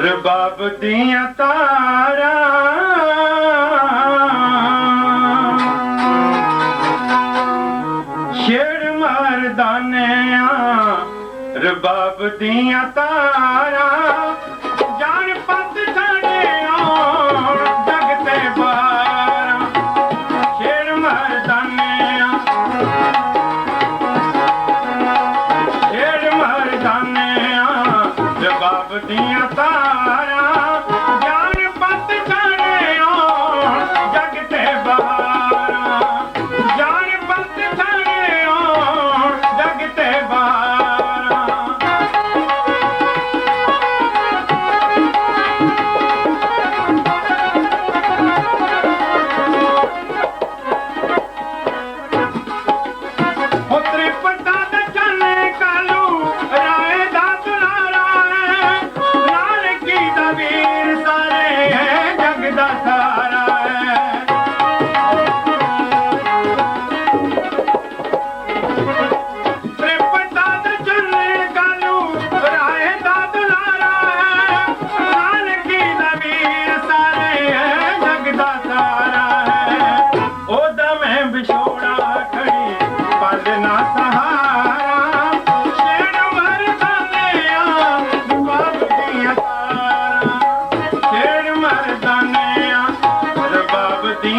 ਰਬਾਬ ਦੀਆਂ ਤਾਰਾਂ। ਸ਼ੇਰ ਮਰਦਾਨਿਆਂ ਰਬਾਬ ਦੀਆਂ ਤਾਰਾਂ।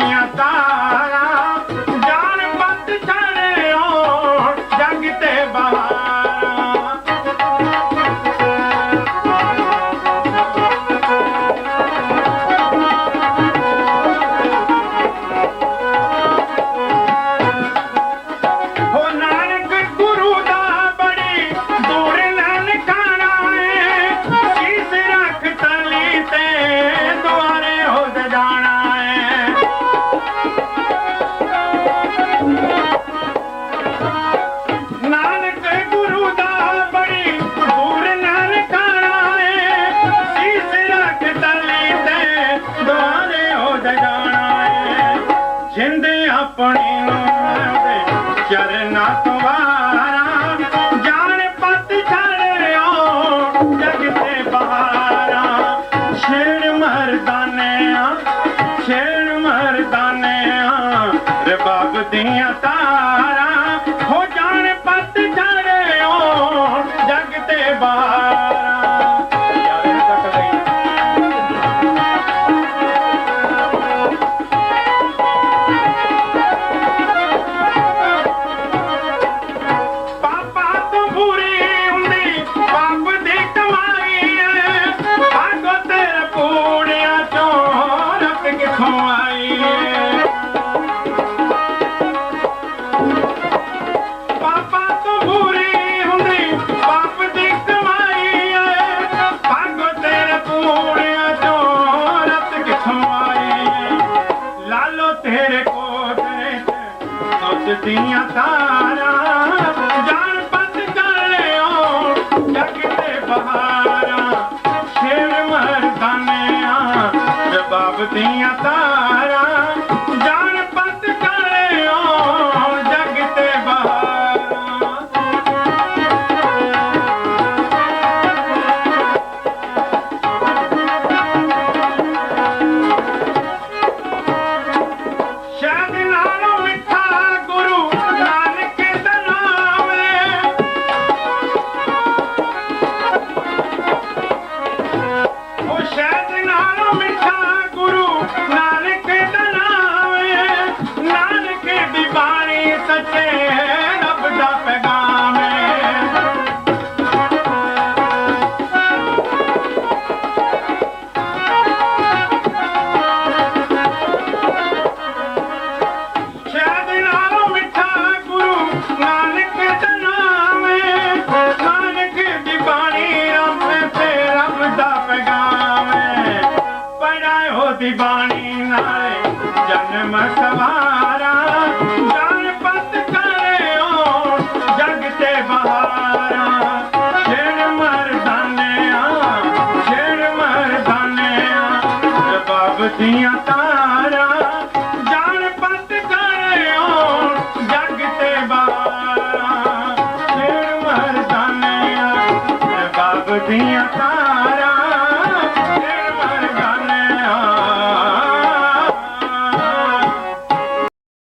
minha tá ਆਪਣੇ ਦੇ ਚਰਨਾਂ ਤੋਂ ਵਾਰਾ ਜਾਣ ਪਤ ਛੜਿਓ ਜਗ ਤੇ ਬਹਾਰਾ। ਛੇੜ ਮਰਦਾਨਿਆਂ ਛੇੜ ਮਰਦਾਨਿਆਂ, ਰੇ ਬਾਬ ਦੀਆਂ ਤਾਰਾ। tinha tá सकते हैं अपनी अखा